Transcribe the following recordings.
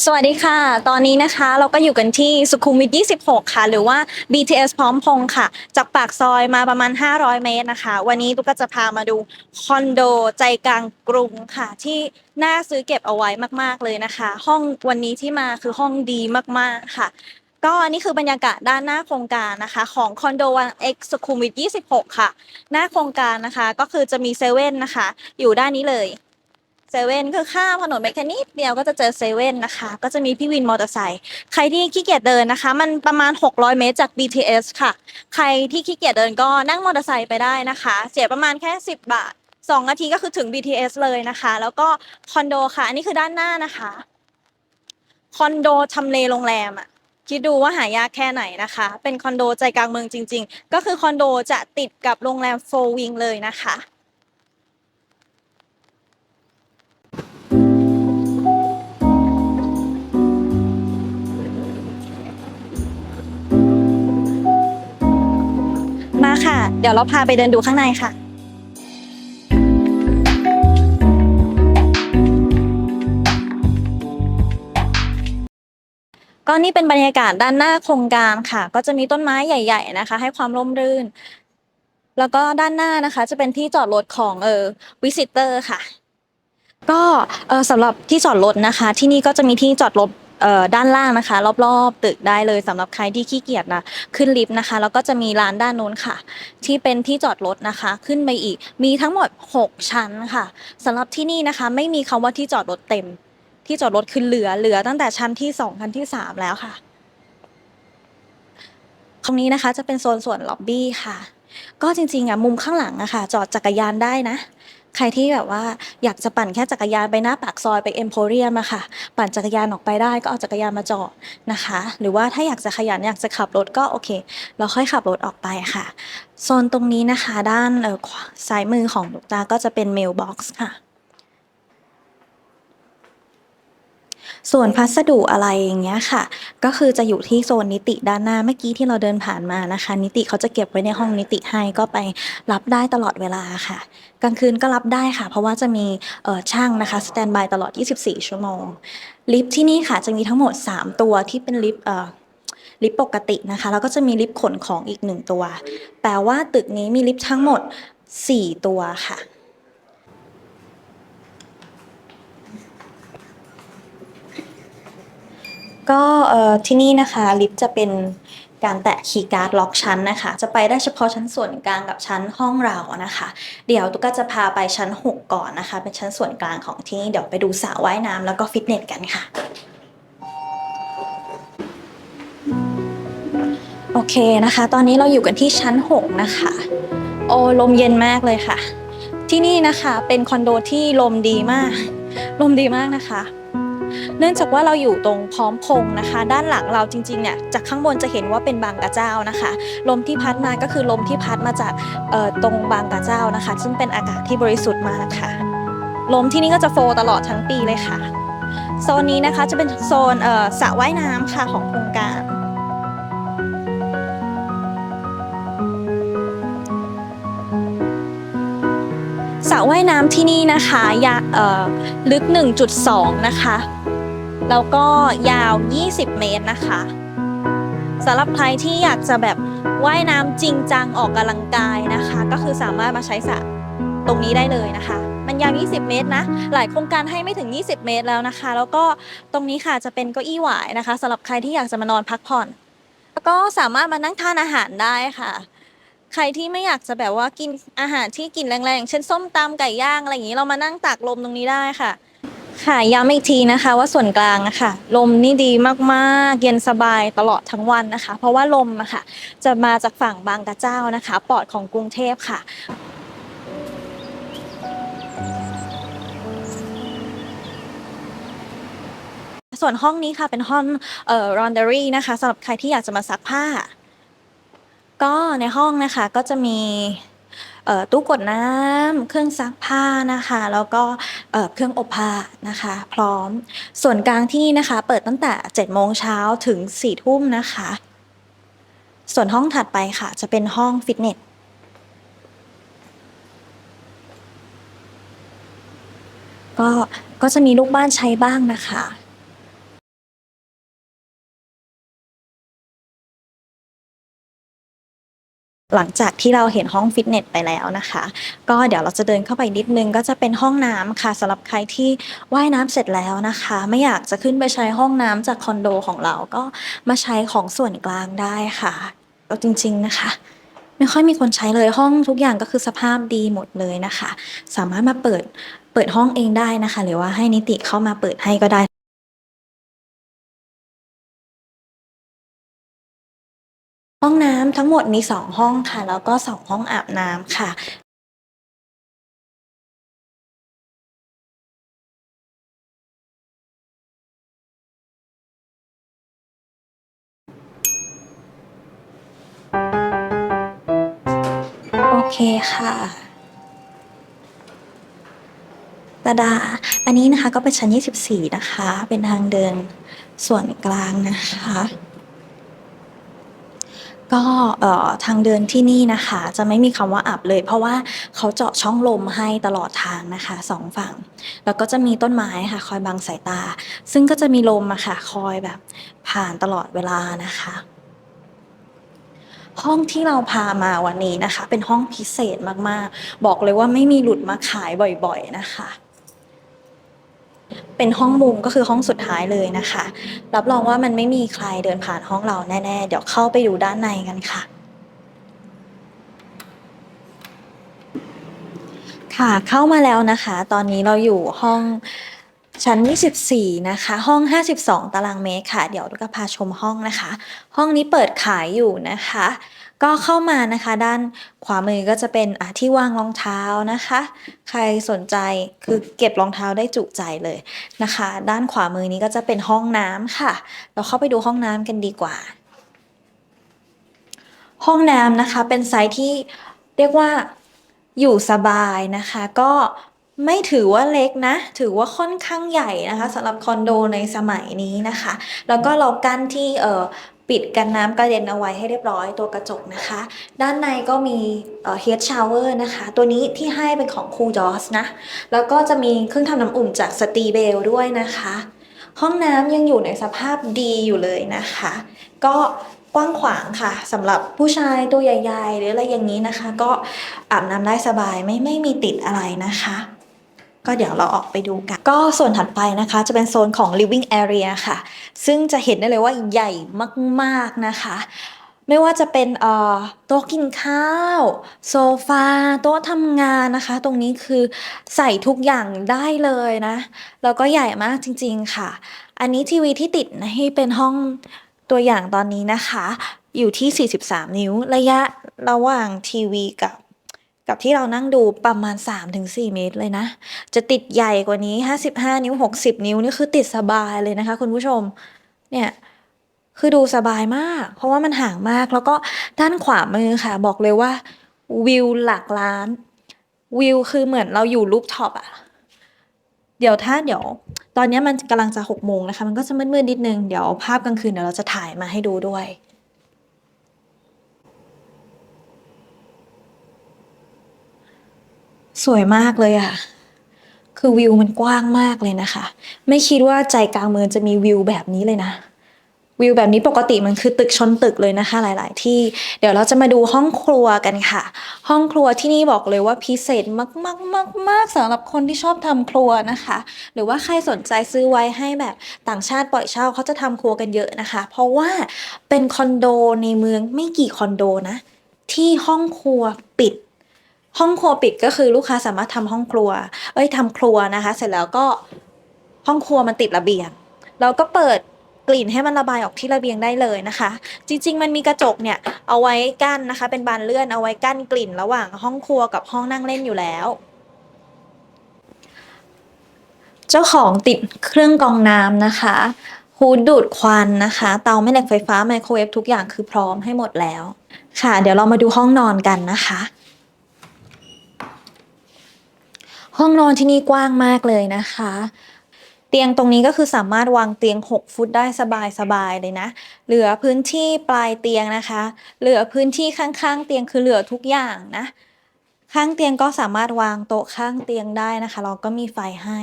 สวัสดีค่ะ ตอนนี้นะคะเราก็อยู่กันที่สุขุมวิท 26 ค่ะ หรือว่า BTS พร้อมพงษ์ค่ะ จากปากซอยมาประมาณ 500 เมตรนะคะ วันนี้ตุ๊กก็จะพามาดูคอนโดใจกลางกรุงค่ะ ที่น่าซื้อเก็บเอาไว้มาก ๆ เลยนะคะ ห้องวันนี้ที่มาคือห้องดีมาก ๆ ค่ะ ก็อันนี้คือบรรยากาศด้านหน้าโครงการนะคะ ของคอนโดวันเอ็กสุขุมวิท 26 ค่ะ หน้าโครงการนะคะก็คือจะมีเซเว่นนะคะ อยู่ด้านนี้เลย เซเว่นคือข้ามถนนไปแค่นิดเดียวก็จะเจอเซเว่นนะคะ ก็จะมีพี่วินมอเตอร์ไซค์ใครที่ขี้เกียจเดินนะคะ มันประมาณ 600 เมตรจาก BTS ค่ะ ใครที่ขี้เกียจเดินก็นั่งมอเตอร์ไซค์ไปได้นะคะ เสียประมาณแค่ 10 บาท 2 นาทีก็คือถึง BTS เลยนะคะ แล้วก็คอนโดค่ะ อันนี้คือด้านหน้านะคะคอนโดทำเลโรงแรมอะคิดดูว่าหายากแค่ไหนนะคะ เป็นคอนโดใจกลางเมืองจริง ๆ ก็คือคอนโดจะติดกับโรงแรมโฟวิงเลยนะคะ เดี๋ยวเราพาไปเดินดูข้างในค่ะ ก็นี่เป็นบรรยากาศด้านหน้าโครงการค่ะ ก็จะมีต้นไม้ใหญ่ ๆ นะคะ ให้ความร่มรื่น แล้วก็ด้านหน้านะคะ จะเป็นที่จอดรถของเออวิสิเตอร์ค่ะ ก็เออสำหรับที่จอดรถนะคะ ที่นี่ก็จะมีที่จอดรถ ด้านล่างนะคะ รอบๆ ตึกได้เลยสำหรับใครที่ขี้เกียจนะขึ้นลิฟต์นะคะ แล้วก็จะมีร้านด้านนู้นค่ะ ที่เป็นที่จอดรถนะคะ ขึ้นไปอีก มีทั้งหมด 6 ชั้นค่ะสำหรับที่นี่นะคะ ไม่มีคำว่าที่จอดรถเต็ม ที่จอดรถคือเหลือเหลือตั้งแต่ชั้นที่2ชั้นที่ 3 แล้วค่ะตรงนี้นะคะจะเป็นโซนส่วนล็อบบี้ค่ะ ก็จริงๆอะมุมข้างหลังอะค่ะ จอดจักรยานได้นะ ใครที่แบบว่าอยากจะปั่นแค่จักรยานไปหน้าปากซอยไปเอ็มโพเรียมอะค่ะ ปั่นจักรยานออกไปได้ก็เอาจักรยานมาจอดนะคะ หรือว่าถ้าอยากจะขยันอยากจะขับรถก็โอเค เราค่อยขับรถออกไปค่ะ โซนตรงนี้นะคะ ด้านซ้ายมือของลูกตาก็จะเป็นเมลบ็อกซ์ค่ะ ส่วนพัสดุอะไรอย่างเงี้ยค่ะ ก็คือจะอยู่ที่โซนนิติด้านหน้าเมื่อกี้ที่เราเดินผ่านมานะคะ นิติเขาจะเก็บไว้ในห้องนิติให้ก็ไปรับได้ตลอดเวลาค่ะ กลางคืนก็รับได้ค่ะ เพราะว่าจะมีช่างนะคะสแตนบายตลอด 24 ชั่วโมง ลิฟต์ที่นี่ค่ะจะมีทั้งหมด 3 ตัวที่เป็นลิฟต์ลิฟต์ปกตินะคะ แล้วก็จะมีลิฟต์ขนของอีก 1 ตัว แปลว่าตึกนี้มีลิฟต์ทั้งหมด 4 ตัวค่ะ ก็ที่นี่นะคะลิฟต์จะเป็นการแตะคีย์การ์ดล็อกชั้นนะคะ จะไปได้เฉพาะชั้นส่วนกลางกับชั้นห้องเรานะคะ เดี๋ยวตุ๊กจะพาไปชั้น 6 ก่อนนะคะ เป็นชั้นส่วนกลางของที่นี่เดี๋ยวไปดูสระว่ายน้ำแล้วก็ฟิตเนสกันค่ะ โอเคนะคะ ตอนนี้เราอยู่กันที่ชั้น 6 นะคะ โอ้ลมเย็นมากเลยค่ะ ที่นี่นะคะเป็นคอนโดที่ลมดีมาก ลมดีมากนะคะ เนื่องจากว่าเราอยู่ตรงพร้อมพงนะคะ ด้านหลังเราจริงๆเนี่ยจากข้างบนจะเห็นว่าเป็นบางกระเจ้านะคะ ลมที่พัดมาก็คือลมที่พัดมาจากตรงบางกระเจ้านะคะ ซึ่งเป็นอากาศที่บริสุทธิ์มากค่ะ ลมที่นี่ก็จะโฟตลอดทั้งปีเลยค่ะ โซนนี้นะคะจะเป็นโซนสระว่ายน้ำค่ะของโครงการสระว่ายน้ำที่นี่นะคะยาเอ่อลึก 1.2 นะคะ แล้วก็ยาว 20 เมตรนะคะสำหรับใครที่อยากจะแบบว่ายน้ำจริงจังออกกำลังกายนะคะ ก็คือสามารถมาใช้สระตรงนี้ได้เลยนะคะ มันยาว 20 เมตรนะ หลายโครงการให้ไม่ถึง 20 เมตรแล้วนะคะ แล้วก็ตรงนี้ค่ะจะเป็นเก้าอี้หวายนะคะสำหรับใครที่อยากจะมานอนพักผ่อน แล้วก็สามารถมานั่งทานอาหารได้ค่ะ ใครที่ไม่อยากจะแบบว่ากินอาหารที่กินแรงๆ เช่นส้มตำไก่ย่างอะไรอย่างนี้ เรามานั่งตากลมตรงนี้ได้ค่ะ ค่ะย้ำอีกทีนะคะว่าส่วนกลางอะค่ะ ลมนี่ดีมากๆ เย็นสบายตลอดทั้งวันนะคะ เพราะว่าลมอะค่ะ จะมาจากฝั่งบางกระเจ้านะคะ ปอดของกรุงเทพค่ะ ส่วนห้องนี้ค่ะเป็นห้องเอ่อ laundry นะคะสำหรับใครที่อยากจะมาซักผ้า ก็ในห้องนะคะก็จะมี ตู้กดน้ำเครื่องซักผ้านะคะ แล้วก็เครื่องอบผ้านะคะ พร้อม ส่วนกลางที่นี่นะคะ เปิดตั้งแต่7โมงเช้าถึง4ทุ่มนะคะ ส่วนห้องถัดไปค่ะ จะเป็นห้องฟิตเนสก็ก็จะมีลูกบ้านใช้บ้างนะคะ หลังจากที่เราเห็นห้องฟิตเนสไปแล้วนะคะ ก็เดี๋ยวเราจะเดินเข้าไปนิดนึงก็จะเป็นห้องน้ำค่ะสำหรับใครที่ว่ายน้ำเสร็จแล้วนะคะ ไม่อยากจะขึ้นไปใช้ห้องน้ำจากคอนโดของเราก็มาใช้ของส่วนกลางได้ค่ะก็จริง ๆนะคะไม่ค่อยมีคนใช้เลยห้องทุกอย่างก็คือสภาพดีหมดเลยนะคะ สามารถมาเปิดเปิดห้องเองได้นะคะ หรือว่าให้นิติเข้ามาเปิดให้ก็ได้ ห้องน้ำทั้งหมดมี 2 ห้องค่ะ แล้วก็ 2 ห้องอาบน้ำค่ะโอเคค่ะตาดา อันนี้นะคะก็เป็นชั้น 24 นะคะ เป็นทางเดินส่วนกลางนะคะ ก็ทางเดินที่นี่นะคะ จะไม่มีคำว่าอับเลย เพราะว่าเขาเจาะช่องลมให้ตลอดทางนะคะสองฝั่ง แล้วก็จะมีต้นไม้ค่ะ คอยบังสายตา ซึ่งก็จะมีลมอะค่ะ คอยแบบผ่านตลอดเวลานะคะ ห้องที่เราพามาวันนี้นะคะ เป็นห้องพิเศษมากๆ บอกเลยว่าไม่มีหลุดมาขายบ่อยๆนะคะ เป็นห้องมุมก็คือห้องสุดท้ายเลยนะคะ รับรองว่ามันไม่มีใครเดินผ่านห้องเราแน่ๆ เดี๋ยวเข้าไปดูด้านในกันค่ะ ค่ะเข้ามาแล้วนะคะ ตอนนี้เราอยู่ห้องชั้น 24 นะคะ ห้อง 52 ตารางเมตรค่ะ เดี๋ยวลูกพาชมห้องนะคะ ห้องนี้เปิดขายอยู่นะคะ ก็เข้ามานะคะ ด้านขวามือก็จะเป็นที่วางรองเท้านะคะ ใครสนใจคือเก็บรองเท้าได้จุใจเลยนะคะ ด้านขวามือนี้ก็จะเป็นห้องน้ำค่ะ เราเข้าไปดูห้องน้ำกันดีกว่า ห้องน้ำนะคะเป็นไซส์ที่เรียกว่าอยู่สบายนะคะ ก็ไม่ถือว่าเล็กนะ ถือว่าค่อนข้างใหญ่นะคะสำหรับคอนโดในสมัยนี้นะคะ แล้วก็เรากั้นที่เอ่อ ปิดกันน้ำกระเด็นเอาไว้ให้เรียบร้อยตัวกระจกนะคะ ด้านในก็มีเอ่อ head shower นะคะ ตัวนี้ที่ให้เป็นของ Cool Jaws นะ แล้วก็จะมีเครื่องทำน้ำอุ่นจากสตีเบลด้วยนะคะ ห้องน้ำยังอยู่ในสภาพดีอยู่เลยนะคะ ก็กว้างขวางค่ะสำหรับผู้ชายตัวใหญ่ ๆ หรืออะไรอย่างนี้นะคะ ก็อาบน้ำได้สบายไม่ไม่มีติดอะไรนะคะ ก็เดี๋ยวเราออกไปดูกัน ก็ส่วนถัดไปนะคะ จะเป็นโซนของ living area ค่ะ ซึ่งจะเห็นได้เลยว่าใหญ่มากๆนะคะ ไม่ว่าจะเป็นโต๊ะกินข้าว โซฟา โต๊ะทำงานนะคะ ตรงนี้คือใส่ทุกอย่างได้เลยนะ แล้วก็ใหญ่มากจริงๆค่ะ อันนี้ทีวีที่ติดให้เป็นห้องตัวอย่างตอนนี้นะคะ อยู่ที่ 43 นิ้วระยะระหว่างทีวีกับ กับที่เรานั่งดูประมาณ 3-4 เมตรเลยนะ จะติดใหญ่กว่านี้ 55 นิ้ว 60 นิ้วนี่คือติดสบายเลยนะคะคุณผู้ชม เนี่ยคือดูสบายมาก เพราะว่ามันห่างมากแล้วก็ด้านขวามือค่ะบอกเลยว่าวิวหลักล้าน วิวคือเหมือนเราอยู่รูปท็อปอะเดี๋ยวถ้าเดี๋ยว ตอนนี้มันกำลังจะหกโมงนะคะ มันก็จะมืดๆนิดนึง เดี๋ยวภาพกลางคืนเดี๋ยวเราจะถ่ายมาให้ดูด้วย สวยมากเลยอะคือวิวมันกว้างมากเลยนะคะ ไม่คิดว่าใจกลางเมืองจะมีวิวแบบนี้เลยนะ วิวแบบนี้ปกติมันคือตึกชนตึกเลยนะคะ หลาย ๆ ที่ เดี๋ยวเราจะมาดูห้องครัวกันค่ะ ห้องครัวที่นี่บอกเลยว่าพิเศษมากๆๆๆสำหรับคนที่ชอบทำครัวนะคะ หรือว่าใครสนใจซื้อไว้ให้แบบต่างชาติปล่อยเช่าเขาจะทำครัวกันเยอะนะคะ เพราะว่าเป็นคอนโดในเมืองไม่กี่คอนโดนะ ที่ห้องครัวปิด ห้องครัวปิดก็คือลูกค้าสามารถทำห้องครัว เอ้ยทำครัวนะคะ เสร็จแล้วก็ห้องครัวมันติดระเบียง เราก็เปิดกลิ่นให้มันระบายออกที่ระเบียงได้เลยนะคะ จริง ๆ มันมีกระจกเนี่ยเอาไว้กั้นนะคะ เป็นบานเลื่อนเอาไว้กั้นกลิ่น ระหว่างห้องครัวกับห้องนั่งเล่นอยู่แล้ว เจ้าของติดเครื่องกรองน้ำนะคะฮูดดูดควันนะคะ เตาแม่เหล็กไฟฟ้าไมโครเวฟทุกอย่างคือพร้อมให้หมดแล้ว ค่ะ เดี๋ยวเรามาดูห้องนอนกันนะคะ ห้องนอนที่นี่กว้างมากเลยนะคะ เตียงตรงนี้ก็คือสามารถวางเตียง 6 ฟุตได้สบายๆเลยนะ เหลือพื้นที่ปลายเตียงนะคะ เหลือพื้นที่ข้างๆ เตียงคือเหลือทุกอย่างนะ ข้างเตียงก็สามารถวางโต๊ะข้างเตียงได้นะคะ เราก็มีไฟให้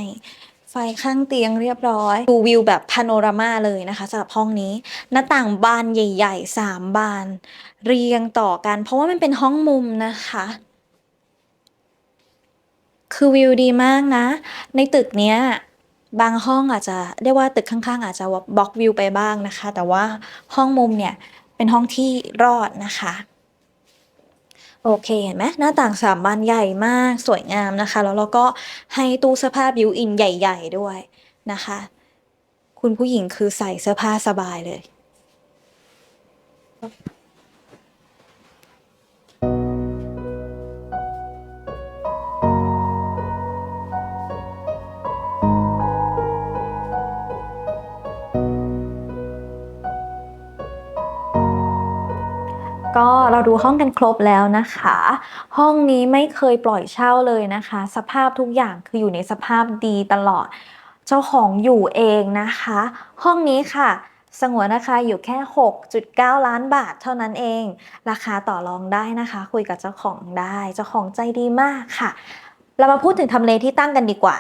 ไฟข้างเตียงเรียบร้อย ดูวิวแบบพาโนรามาเลยนะคะสำหรับห้องนี้ หน้าต่างบานใหญ่ๆสามบาน เรียงต่อกัน เพราะว่ามันเป็นห้องมุมนะคะ คือวิวดีมากนะ ในตึกเนี้ยบางห้องอาจจะเรียกว่าตึกข้างๆ อาจจะบล็อกวิวไปบ้างนะคะ แต่ว่าห้องมุมเนี่ยเป็นห้องที่รอดนะคะ โอเคเห็นไหมหน้าต่างสามบานใหญ่มากสวยงามนะคะ แล้วเราก็ให้ตู้เสื้อผ้าบิวอินใหญ่ ๆ ด้วยนะคะ คุณผู้หญิงคือใส่เสื้อผ้าสบายเลย ก็เราดูห้องกันครบแล้วนะคะ ห้องนี้ไม่เคยปล่อยเช่าเลยนะคะ สภาพทุกอย่างคืออยู่ในสภาพดีตลอด เจ้าของอยู่เองนะคะ ห้องนี้ค่ะสงวนราคาอยู่แค่ 6.9 ล้านบาทเท่านั้นเอง ราคาต่อรองได้นะคะ คุยกับเจ้าของได้ เจ้าของใจดีมากค่ะ เรามาพูดถึงทำเลที่ตั้งกันดีกว่า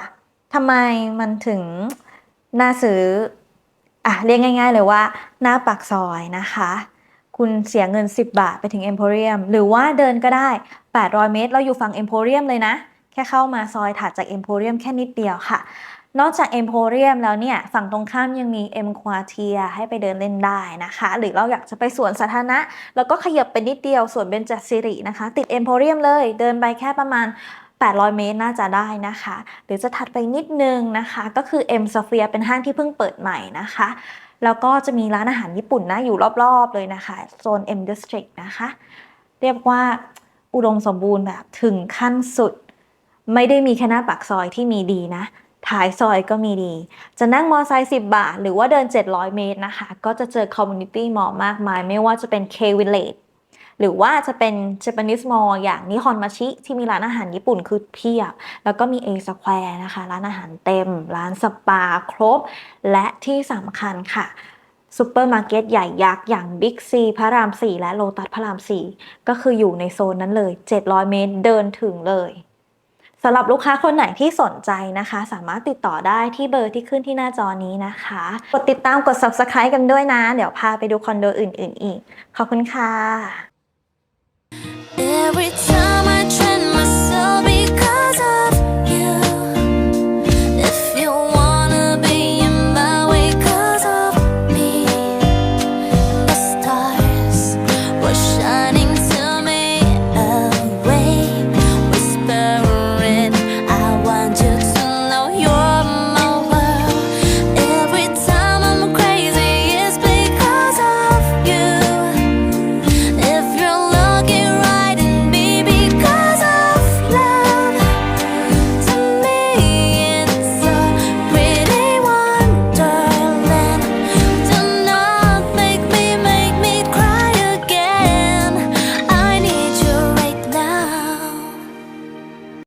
ทำไมมันถึงน่าซื้ออะเรียกง่าย ๆ เลยว่าหน้าปากซอยนะคะ คุณเสียเงิน 10 บาทไปถึง Emporium หรือว่าเดินก็ได้ 800 เมตร เราอยู่ฝั่ง Emporium เลยนะ แค่เข้ามาซอยถัดจาก Emporium แค่นิดเดียวค่ะ นอกจาก Emporium แล้วเนี่ย ฝั่งตรงข้ามยังมี M Quartier ให้ไปเดินเล่นได้นะคะ หรือเราอยากจะไปสวนสาธารณะแล้วก็ขยับไปนิดเดียวสวนเบญจศิรินะคะ ติด Emporium เลยเดินไปแค่ประมาณ800 เมตรน่าจะได้นะคะ หรือจะถัดไปนิดนึงนะคะ ก็คือ M Sphere เป็นห้างที่เพิ่งเปิดใหม่นะคะ แล้วก็จะมีร้านอาหารญี่ปุ่นนะอยู่รอบๆเลยนะคะโซน M District นะคะ เรียกว่าอุดมสมบูรณ์แบบถึงขั้นสุด ไม่ได้มีแค่หน้าปากซอยที่มีดีนะท้ายซอยก็มีดี จะนั่งมอไซค์10 บาท หรือว่าเดิน 700 เมตรนะคะ ก็จะเจอคอมมูนิตี้มอลมากมาย ไม่ว่าจะเป็น K Village หรือว่าจะเป็น Japanese Mall อย่างนิฮอนมาชิที่มีร้านอาหารญี่ปุ่นคือเพียบ แล้วก็มี A Square นะคะ ร้านอาหารเต็ม ร้านสปาครบ และที่สำคัญค่ะซูเปอร์มาร์เก็ตใหญ่ยักษ์อย่าง Big C พระราม 4 และโลตัสพระราม 4 ก็คืออยู่ในโซนนั้นเลย 700 เมตรเดินถึงเลยสำหรับลูกค้าคนไหนที่สนใจนะคะ สามารถติดต่อได้ที่เบอร์ที่ขึ้นที่หน้าจอนี้นะคะ กดติดตามกด Subscribe กันด้วยนะ เดี๋ยวพาไปดูคอนโดอื่น ๆ อีก ขอบคุณค่ะ Every time